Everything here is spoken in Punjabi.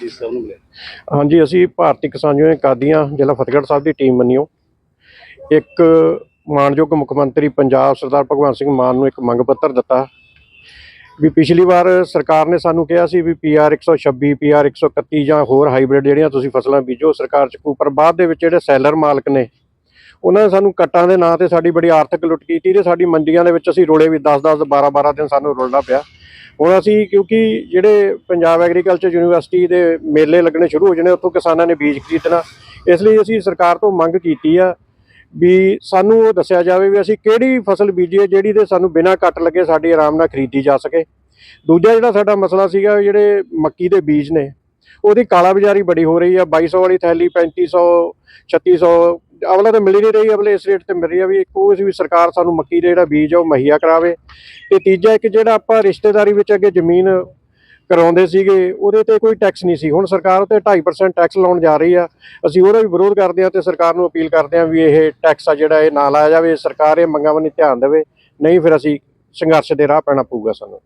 ਜੀ ਸਾਹਿਬ ਨੂੰ ਮਿਲੇ ਹਾਂਜੀ, ਅਸੀਂ ਭਾਰਤੀ ਕਿਸਾਨ ਯੂਨੀਅਨ ਕਾਦੀਆਂ ਜ਼ਿਲ੍ਹਾ ਫਤਿਹਗੜ੍ਹ ਸਾਹਿਬ ਦੀ ਟੀਮ ਮੰਨਿਓ। ਇੱਕ ਮਾਨਯੋਗ ਮੁੱਖ ਮੰਤਰੀ ਪੰਜਾਬ ਸਰਦਾਰ ਭਗਵੰਤ ਸਿੰਘ ਮਾਨ ਨੂੰ ਇੱਕ ਮੰਗ ਪੱਤਰ ਦਿੱਤਾ। ਵੀ ਪਿਛਲੀ ਵਾਰ ਸਰਕਾਰ ਨੇ ਸਾਨੂੰ ਕਿਹਾ ਸੀ ਵੀ ਪੀਆਰ 126 ਪੀਆਰ 131 ਜਾਂ ਹੋਰ ਹਾਈਬ੍ਰਿਡ ਜਿਹੜੀਆਂ ਤੁਸੀਂ ਫਸਲਾਂ ਬੀਜੋ ਸਰਕਾਰ ਚ ਕੋਈ ਪਰ ਬਾਅਦ ਦੇ ਵਿੱਚ ਜਿਹੜੇ ਸੈਲਰ ਮਾਲਕ ਨੇ, ਉਹਨਾਂ ਨੇ ਸਾਨੂੰ ਕੱਟਾਂ ਦੇ ਨਾਂ ਤੇ ਸਾਡੀ ਬੜੀ ਆਰਥਿਕ ਲੁੱਟ ਕੀਤੀ ਤੇ ਸਾਡੀ ਮੰਡੀਆਂ ਦੇ ਵਿੱਚ ਅਸੀਂ ਰੋਲੇ ਵੀ 10-10 12-12 ਦਿਨ ਸਾਨੂੰ ਰੋਲਣਾ ਪਿਆ। ਹੁਣ ਅਸੀਂ ਕਿਉਂਕਿ ਜਿਹੜੇ ਪੰਜਾਬ ਐਗਰੀਕਲਚਰ ਯੂਨੀਵਰਸਿਟੀ ਦੇ ਮੇਲੇ ਲੱਗਣੇ ਸ਼ੁਰੂ ਹੋ ਜਾਣੇ, ਉੱਥੋਂ ਕਿਸਾਨਾਂ ਨੇ ਬੀਜ ਖਰੀਦਣਾ। ਇਸ ਲਈ ਅਸੀਂ ਸਰਕਾਰ ਤੋਂ ਮੰਗ ਕੀਤੀ ਆ ਵੀ ਸਾਨੂੰ ਉਹ ਦੱਸਿਆ ਜਾਵੇ ਵੀ ਅਸੀਂ ਕਿਹੜੀ ਫਸਲ ਬੀਜੀਏ ਜਿਹੜੀ ਤੇ ਸਾਨੂੰ ਬਿਨਾਂ ਕੱਟ ਲੱਗੇ ਸਾਡੀ ਆਰਾਮ ਨਾਲ ਖਰੀਦੀ ਜਾ ਸਕੇ। ਦੂਜਾ ਜਿਹੜਾ ਸਾਡਾ ਮਸਲਾ ਸੀਗਾ ਜਿਹੜੇ ਮੱਕੀ ਦੇ ਬੀਜ ਨੇ, ਉਹਦੀ ਕਾਲਾ ਬਾਜ਼ਾਰੀ ਬੜੀ ਹੋ ਰਹੀ ਆ 2200 ਵਾਲੀ ਥੈਲੀ 3500 3600 ਅਵਲਾ ਤਾਂ ਮਿਲ ਨਹੀਂ ਰਹੀ ਅਵਲੇ ਇਸ ਰੇਟ ਤੇ ਮਿਲ ਰਹੀ ਆ ਵੀ ਇੱਕ ਉਹ ਸੀ ਵੀ ਸਰਕਾਰ ਸਾਨੂੰ ਮੱਕੀ ਦਾ ਜਿਹੜਾ ਬੀਜ ਆ ਉਹ ਮੁਹੱਈਆ ਕਰਾਵੇ। ਤੇ ਤੀਜਾ ਇੱਕ ਜਿਹੜਾ ਆਪਾਂ ਰਿਸ਼ਤੇਦਾਰੀ ਵਿੱਚ ਅੱਗੇ ਜ਼ਮੀਨ ਕਰਾਉਂਦੇ ਸੀਗੇ, ਉਹਦੇ ਤੇ ਕੋਈ ਟੈਕਸ ਨਹੀਂ ਸੀ। ਹੁਣ ਸਰਕਾਰ ਤੇ 2.5% ਟੈਕਸ ਲਾਉਣ ਜਾ ਰਹੀ ਆ। ਅਸੀਂ ਉਹਦਾ ਵੀ ਵਿਰੋਧ ਕਰਦੇ ਆ ਤੇ ਸਰਕਾਰ ਨੂੰ ਅਪੀਲ ਕਰਦੇ ਆ ਵੀ ਇਹ ਟੈਕਸ ਆ ਜਿਹੜਾ ਇਹ ਨਾ ਲਾਇਆ ਜਾਵੇ, ਸਰਕਾਰ ਇਹ ਮੰਗਾਂ ਵੱਲ ਧਿਆਨ ਦੇਵੇ, ਨਹੀਂ ਫਿਰ ਅਸੀਂ ਸੰਘਰਸ਼ ਦੇ ਰਾਹ ਪੈਣਾ ਪਊਗਾ ਸਾਨੂੰ।